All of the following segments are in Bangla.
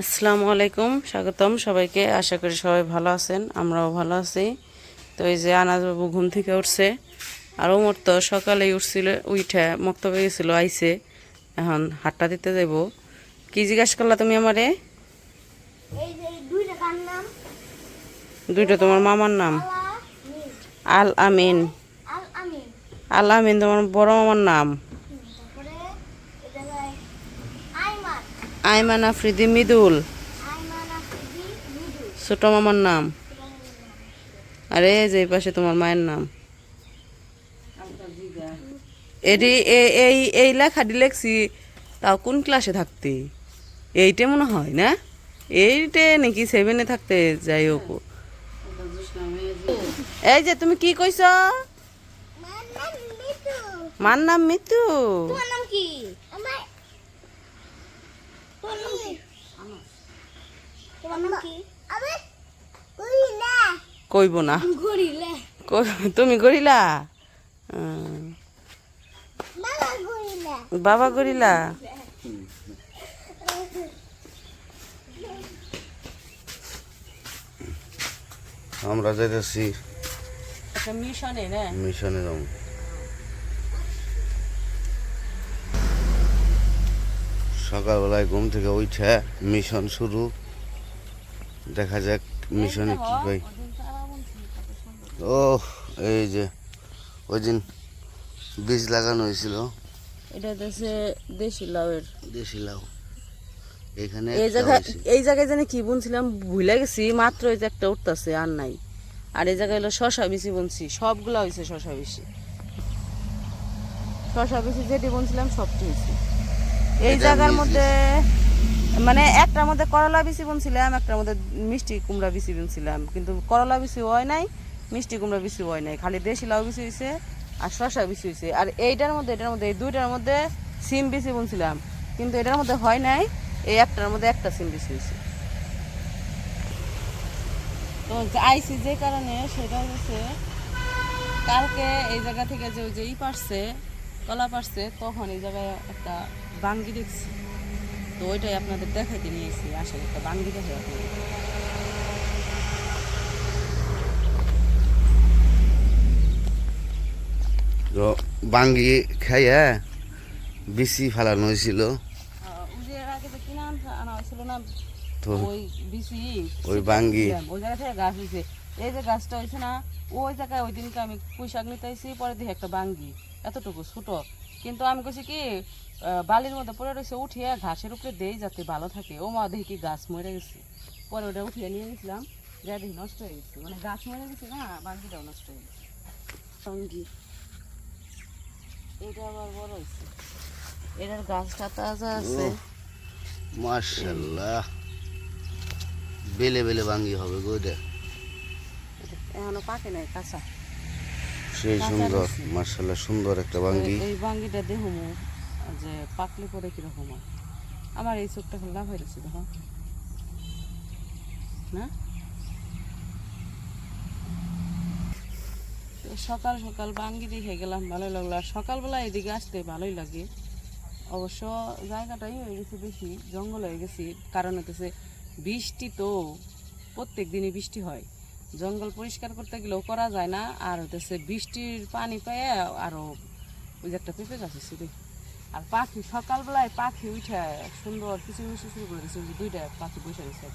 আসসালামু আলাইকুম স্বাগতম সবাইকে। আশা করি সবাই ভালো আছেন আমরাও ভালো আছি। তো এই যে আনাজবাবু ঘুম থেকে উঠছে আর ওমর তো সকালেই উঠছিল উঠে মক্তবে গেছিল আইসে এখন হাটটা দিতে যাইব। কি জিজ্ঞাসা করলা তুমি আমারে? দুইটা তোমার মামার নাম? আল আমিন আল আমিন আল আমিন তোমার বড় মামার নাম হুম, তারপরে এটা যায় আইমান আফ্রিদি মিদুল। ছোট মামার নাম। আরে যে এই পাশে তোমার মায়ের নাম। এটি এ- এই এই লেখাটি লেখছি তাও কোন ক্লাসে থাকতে? এইটে মনে হয় না? এইটে নাকি সেভেনে থাকতে যাই হোক। এই যে তুমি কি কইছ? মিতু। মার নাম মিতু। তোমার নাম কি আমার তোমার নাম কি তোমার নাম কি আমি গরিলা কইব না। তুমি করিলা বাবা গরিলা। করিলা আমরা যাইতেছি একটা মিশনে না? মিশনে যাব। সকালবেলায় ঘুম থেকে উঠে মিশন শুরু। দেখা যাক মিশনে কি পাই। ও এই যে ওই দিন বীজ লাগানো হয়েছিল। এটা দেশে দেশি লাউয়ের। দেশি লাউ। এখানে এই জায়গায় এই জায়গায় জানি কি বুনছিলাম ভুলে গেছি মাত্র এই যে একটা উঠতেছে আর নাই। আর এই জায়গায় হলো শশা বেশি বুনছি সবগুলা হয়েছে শশা বেশি শশা বেশি যেটি বুনছিলাম সবটি হয়েছে। এই জায়গার মধ্যে মানে একটার মধ্যে করলা বেশি বুনছিলাম একটার মধ্যে মিষ্টি কুমড়া বেশি বুনছিলাম। কিন্তু করলা বেশি হয় নাই মিষ্টি কুমড়া বেশি হয় নাই। খালি দেশি লাউ বেশি হয়েছে আর শশা বেশি হয়েছে আর এইটার মধ্যে এটার মধ্যে এই দুইটার মধ্যে সিম বেশি বুনছিলাম। কিন্তু এটার মধ্যে হয় নাই এই একটার মধ্যে একটা সিম বেশি হয়েছে তো আইসি যে কারণে সেটা হচ্ছে কালকে এই জায়গা থেকে যে ওই যে ই পারছে কলা পারছে তখন এই জায়গায় একটা বাঙ্গি দেখছি তো ওইটাই আপনাদের দেখাইতে নিয়েছি আসলে একটা বাঙ্গি দেখে আপনাদের তো বাঙ্গি খাইয়া বিচি ফেলানো হয়েছিল। তো ওই বিসি ওই বাঙ্গি। ওই জায়গা থেকে গাছ হয়েছে। এই যে গাছটা হয়েছে না ওই জায়গায় ওই দিনকে আমি পুঁই শাক নিতে পরে দেখি একটা বাঙ্গি। এতটুকু ছোট। কিন্তু আমি কইছি কি বালির মধ্যে পড়ে রয়েছে উঠিয়ে ঘাসের উপরে দেই যাতে ভালো থাকে। ও মা দেখি গাছ মরে গেছে। পরে ওটা উঠিয়ে নিয়ে গেছিলাম যা দেখি নষ্ট হয়ে গেছে। মানে গাছ মরে গেছে না বাঙ্গিটাও নষ্ট হয়ে গেছে। বাঙ্গি এটা আবার বড় হয়েছে এটার গাছটা তাজা আছে। মার্শাল্লাহ বেলে বেলে বাঙ্গি হবে গো এটা। এখনও পাকে নাই কাঁচা। সেই সুন্দর মার্শাল্লাহ সুন্দর একটা বাঙ্গি। এই- বাঙ্গিটা যে পাকলে পরে কীরকম হয়? আমার এই চোখটা লাভ দেখো। না? সকাল সকাল বাঙ্গি দেখে গেলাম ভালোই লাগল। আর সকালবেলা এদিকে আসতে ভালোই লাগে। অবশ্য জায়গাটাই হয়ে গেছে বেশি জঙ্গল হয়ে গেছে। কারণ হতেছে বৃষ্টি তো প্রত্যেক দিনই বৃষ্টি হয়। জঙ্গল পরিষ্কার করতে গেলেও করা যায় না। আর হতেছে বৃষ্টির পানি পেয়ে আরও ওই যে একটা পেঁপে গাছ আছে আর পাখি, সকালবেলায় পাখি উঠে সুন্দর কিছু কিছু শুরু করে দিচ্ছে দুইটা পাখি বসে গেছে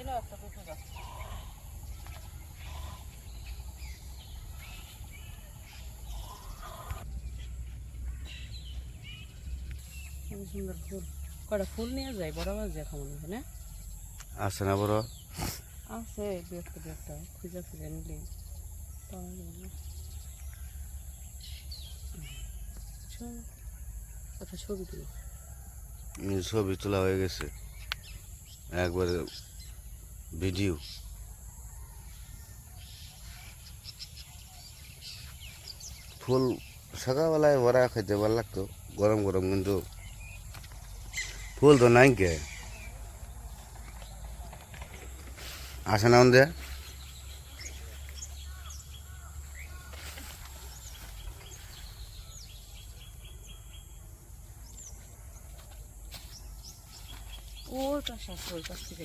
একটা পেঁপে গাছ সুন্দর ফুল। কটা ফুল নিয়ে যাই বড় মাছ দেখা মনে হয় না? আছে না বড়? আছে দু একটা দু একটা। খুঁজে খুঁজে নিলে পাওয়া যাবে একটা ছবি তুলো। ছবি তোলা হয়ে গেছে। একবারে ভিডিও। ফুল সকালবেলায় বড়া খেতে ভালো লাগতো, গরম গরম কিন্তু ফুল তো নাই কে। আসে না আমাদের ওর আছে ওই পাশ থেকে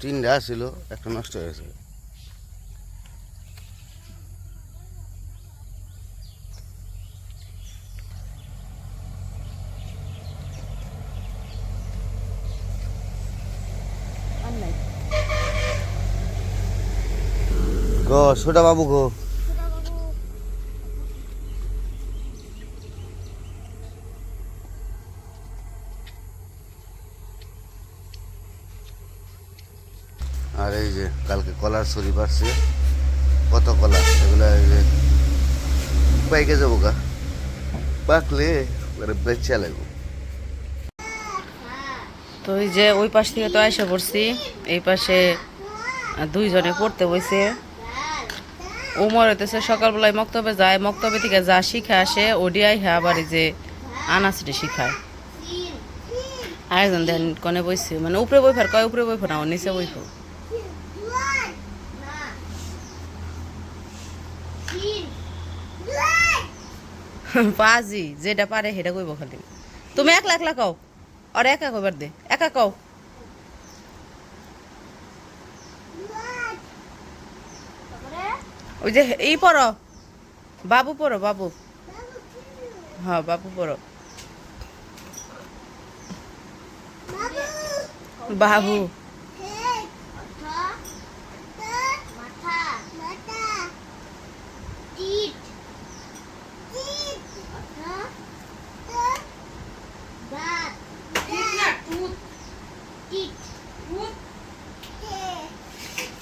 তিনটা ছিল একটা নষ্ট হয়ে গেছে। গো ছোটা বাবু গো আর এই যে কালকে কলার ছড়ি পাচ্ছে কত কলা এগুলো এই বাইকে যাব গা। পাকলে বেচা লাগবো তো ওই যে ওই পাশ থেকে তো এসে পড়ছি, এই পাশে দুইজনে পড়তে বইছে। উমর হইতেছে সকালবেলায় মক্তবে যায়, মক্তবে থেকে যা শিখে আসে ওডিআই হ্যাঁ আবার যে আনাসিটি শিখায়। আরেকজন দেন কনে বইছে মানে উপরে বইফার, কয় উপরে বইফো না ও নিচে বইফো পাজি, যেটা পারে সেটা কইব খালি। তুমি একলা একলা কও, আর একা কইবার দে, একা কও। ওই যে এই পড়ো, বাবু পড়ো, বাবু। হ্যাঁ বাবু পড়ো। বাবু।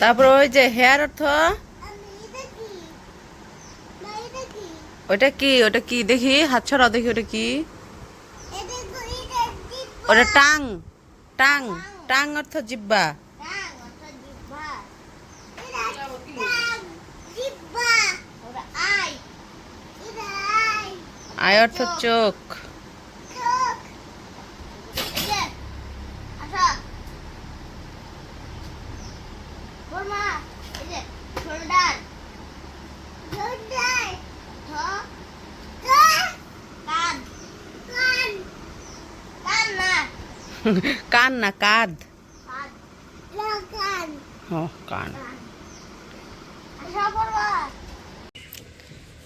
তারপর ওই যে হেয়ার অর্থ? ওটা কি? ওটা কি? দেখি হাত ছড়াও দেখি ওটা কি? ওটা টাং টাং টাং অর্থ জিব্বা। আয় অর্থ চোখ শোল্ডার শোল্ডার কান কান কান না কান না কাদ কান।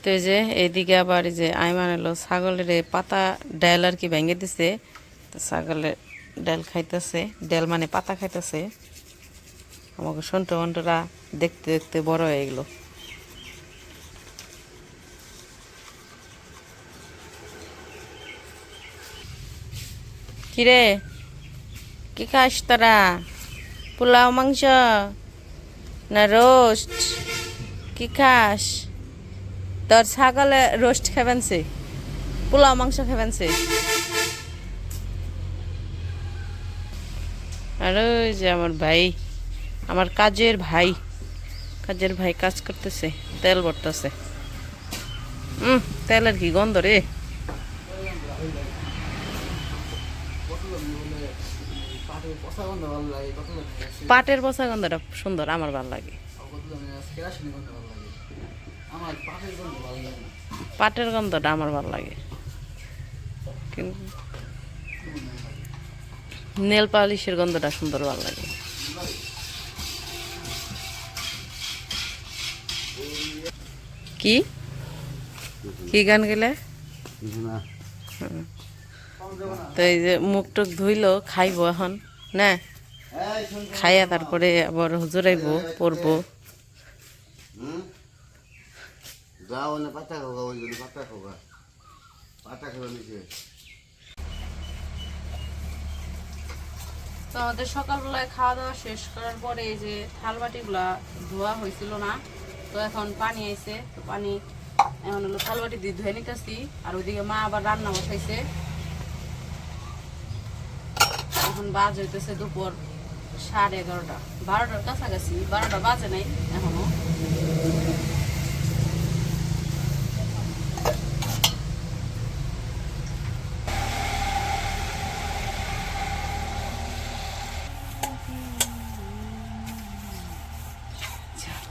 তো এই যে এইদিকে আবার যে আইমান এলো ছাগলের পাতা ডাল আর কি ভেঙে দিছে। তো ছাগলের ডাল খাইতেছে ডাল মানে পাতা খাইতেছে। আমাকে সন্ট মন্টরা দেখতে দেখতে বড় হয়ে গেলো। কিরে? কি খাস তারা পোলাও মাংস না রোস্ট কি খাস তোর ছাগলে রোস্ট খাবেন সে পোলাও মাংস খাবেন সে আর ওই যে আমার ভাই, আমার কাজের ভাই কাজের ভাই কাজ করতেছে, তেল ভরতেছে। হুম তেলের কি গন্ধ রে? পাটের পচা গন্ধটা সুন্দর আমার ভালো লাগে। পাটের গন্ধটা আমার ভালো লাগে। কিন্তু নেল পালিশের গন্ধটা সুন্দর ভালো লাগে। কি? কি গান গেলে? না তো এই যে মুখ টুক ধুইলো খাইবো এখন না? খাইয়া তারপরে আবার হুজুরাইবো নিচে। তো আমাদের সকালবেলায় খাওয়া দাওয়া শেষ করার পরে এই যে থালবাটিগুলা ধোয়া হয়েছিল না তো এখন পানি আইছে তো পানি এখন হলো থালবাটি দিয়ে ধুয়ে নিতেছি আর ওইদিকে মা আবার রান্না বসাইছে। এখন বাজ হইতেছে দুপুর সাড়ে এগারোটা বারোটার কাছাকাছি বারোটা বাজে নাই এখনো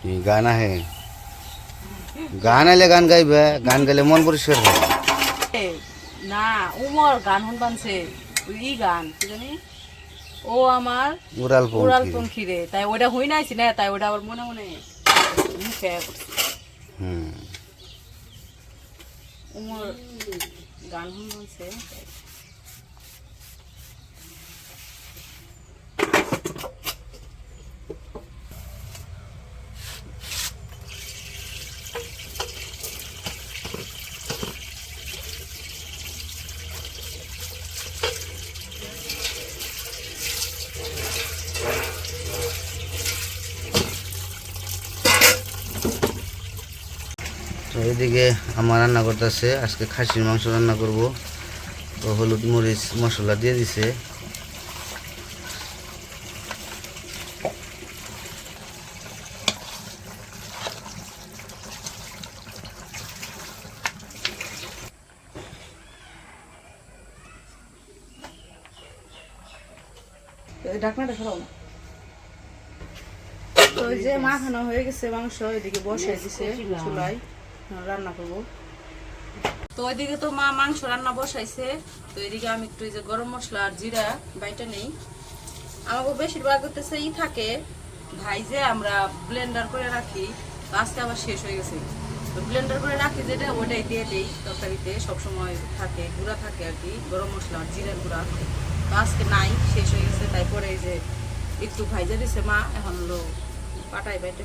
ये गाना है গান আইলে গান গাইবে গান গাইলে মন পরিষ্কার হয় এ, না উমর গান শুন বানছে ই গান কি জানি ও আমার উড়াল উড়াল পঙ্খী রে তাই ওটা হই নাইছি না তাই ওটা আবার মনে মনে মুখে। হুম। গান শুন এদিকে আমার রান্না করতেছে, আজকে খাসির মাংস রান্না করব। তো হলুদ মরিচ মশলা দিয়ে দিছে। ঢাকনাটা সরাও না। তো যে মাখানো হয়ে গেছে মাংস, এদিকে বসে দিছে চুলায়। রান্না করব। তো ওইদিকে তো মা মাংস রান্না বসাইছে, তো এদিকে আমি একটু যে গরম মশলা আর জিরা বাইটা নেই। আমাকে বেশিরভাগ করতেছে ই থাকে, ভাই যে আমরা ব্লেন্ডার করে রাখি আজকে আবার শেষ হয়ে গেছে। তো ব্লেন্ডার করে রাখি যেটা, ওটাই দিয়ে দেই তরকারিতে, সবসময় থাকে, গুঁড়া থাকে আর কি, গরম মশলা আর জিরার গুঁড়া। তো আজকে নাই, শেষ হয়ে গেছে, তাই পরে এই যে একটু ভাইজা দিছে মা, এখন হলো পাটাই বাইটে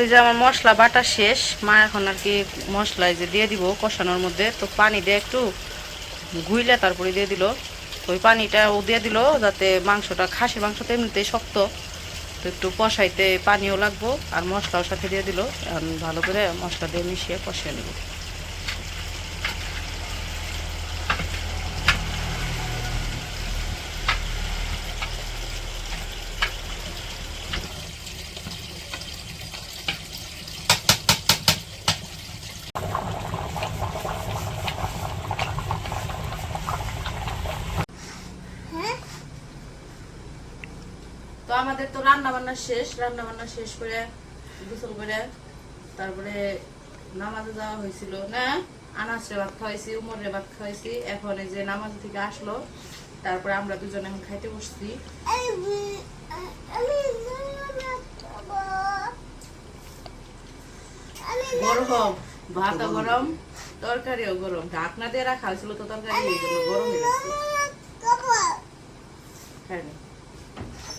এই যে আমার মশলা বাটা শেষ, মা এখন আর কি মশলায় যে দিয়ে দিব কষানোর মধ্যে, তো পানি দিয়ে একটু ঘুইলে তারপরে দিয়ে দিল। ওই পানিটা ও দিয়ে দিল যাতে মাংসটা খাসি মাংস তো এমনিতেই শক্ত। তো একটু কষাইতে পানিও লাগবো আর মশলাও সাথে দিয়ে দিল। ভালো করে মশলা দিয়ে মিশিয়ে কষিয়ে নেব তো আমাদের তো রান্না বান্না শেষ রান্না বান্না শেষ করে গোসল করে তারপরে নামাজে যাওয়া হয়েছিল, না? আনাসরে ভাত খাওয়াইছি উমরে ভাত খাওয়াইছি। এখন এই যে নামাজ থেকে আসলো, তারপরে আমরা দুজন এখন খাইতে বসছি। গরম, ভাতও গরম, তরকারিও গরম। ঢাকনা দিয়ে রাখা হয়েছিল তো তরকারি গরম হয়ে গেছে।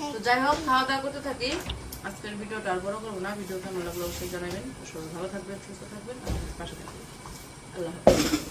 তো যাই হোক, খাওয়া দাওয়া করতে থাকি। আজকের ভিডিওটা আর বড় করব না। ভিডিও কেমন লাগল অবশ্যই জানাবেন। ভালো থাকবেন, সুস্থ থাকবেন পাশে থাকবেন। আল্লাহ হাফেজ।